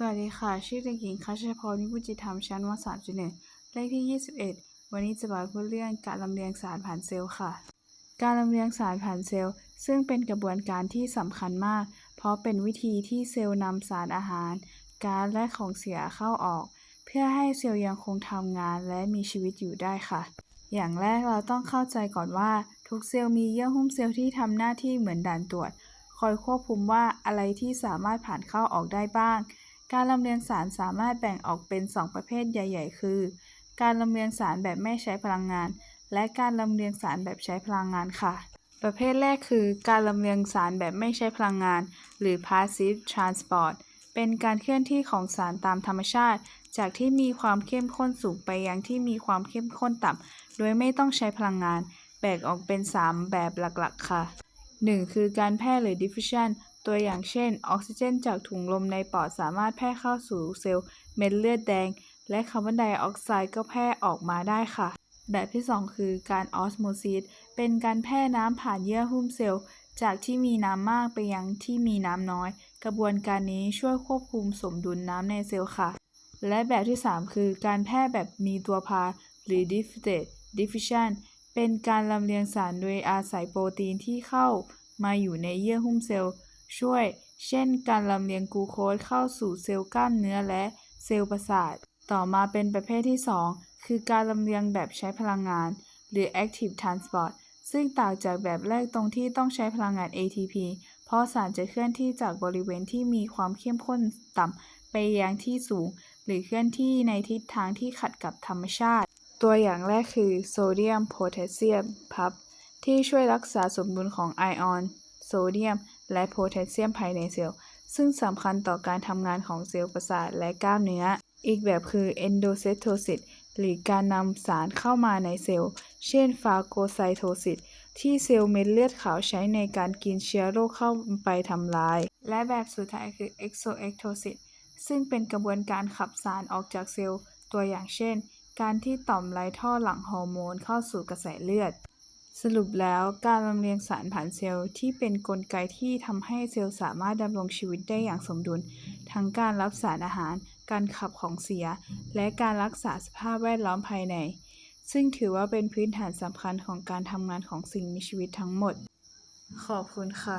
สวัสดีค่ะ ชื่อเด็กหญิงคัชพรวิบูลย์จิธรรมชั้นม .3.1 เลขที่ 21 วันนี้จะมาพูดเรื่องการลำเลียงสารผ่านเซลล์ค่ะ การลำเลียงสารผ่านเซลล์ ซึ่งเป็นกระบวนการที่สำคัญมาก เพราะเป็นวิธีที่เซลล์นำสารอาหารก๊าซและของเสียเข้าออก เพื่อให้เซลล์ยังคงทำงานและมีชีวิตอยู่ได้ค่ะ อย่างแรกเราต้องเข้าใจก่อนว่าทุกเซลล์มีเยื่อหุ้มเซลล์ที่ทำหน้าที่เหมือนด่านตรวจ คอยควบคุมว่าอะไรที่สามารถผ่านเข้าออกได้บ้าง การลำเลียงสารสามารถแบ่งออกเป็น 2 ประเภทใหญ่ ๆ คือ การลำเลียงสารแบบไม่ใช้พลังงาน และการลำเลียงสารแบบใช้พลังงานค่ะ ประเภทแรกคือ การลำเลียงสารแบบไม่ใช้พลังงาน หรือ passive transport เป็นการเคลื่อนที่ของสารตามธรรมชาติ จากที่มีความเข้มข้นสูงไปยังที่มีความเข้มข้นต่ำโดยไม่ต้องใช้พลังงาน แบ่งออกเป็น 3 แบบหลักๆ ค่ะ 1. คือการแพร่หรือ diffusion ตัวอย่างเช่น ออกซิเจนจากถุงลมในปอดสามารถแพร่เข้าสู่เซลล์เม็ดเลือดแดง และคาร์บอนไดออกไซด์ก็แพร่ออกมาได้ค่ะ แบบที่ 2 คือการออสโมซิสเป็นการแพร่น้ำผ่านเยื่อหุ้มเซลล์ จากที่มีน้ำมากไปยังที่มีน้ำน้อย กระบวนการนี้ช่วยควบคุมสมดุลน้ำในเซลล์ค่ะ และแบบที่ 3 คือการแพร่แบบมีตัวพาหรือ d i f f u s e diffusion เป็นการลำเลียงสารโดยอาศัยโปรตีนที่เข้ามาอยู่ในเยื่อหุ้มเซลล์ ช่วย เช่นการลำเลียงกลูโคสเข้าสู่เซลล์กล้ามเนื้อและเซลล์ประสาท ต่อมาเป็นประเภทที่ 2 คือการลำเลียงแบบใช้พลังงาน หรือ active transport ซึ่งต่างจากแบบแรกตรงที่ต้องใช้พลังงาน ATP เพราะสารจะเคลื่อนที่จากบริเวณที่มีความเข้มข้นต่ำไปยังที่สูง หรือเคลื่อนที่ในทิศทางที่ขัดกับธรรมชาติ ตัวอย่างแรกคือโซเดียมโพแทสเซียมพับที่ช่วยรักษาสมดุลของไอออน โซเดียม และโพแทสเซียมภายในเซลล์ ซึ่งสำคัญต่อการทำงานของเซลล์ประสาทและกล้ามเนื้อ อีกแบบคือเอนโดไซโทซิสหรือการนำสารเข้ามาในเซลล์ เช่นฟาโกไซโทซิสที่เซลล์เม็ดเลือดขาวใช้ในการกินเชื้อโรคเข้าไปทำลาย และแบบสุดท้ายคือเอ็กโซเอ็กโทซิสซึ่งเป็นกระบวนการขับสารออกจากเซลล์ ตัวอย่างเช่น การที่ต่อมไรท่อหลั่งฮอร์โมนเข้าสู่กระแสเลือด สรุปแล้วการลำเลียงสารผ่านเซลล์ที่เป็นนกลไกที่ทำให้เซลล์สามารถดำรงชีวิตได้อย่างสมดุล ทั้งการรับสารอาหาร การขับของเสีย และการรักษาสภาพแวดล้อมภายใน ซึ่งถือว่าเป็นพื้นฐานสำคัญของการทำงานของสิ่งมีชีวิตทั้งหมด ขอบคุณค่ะ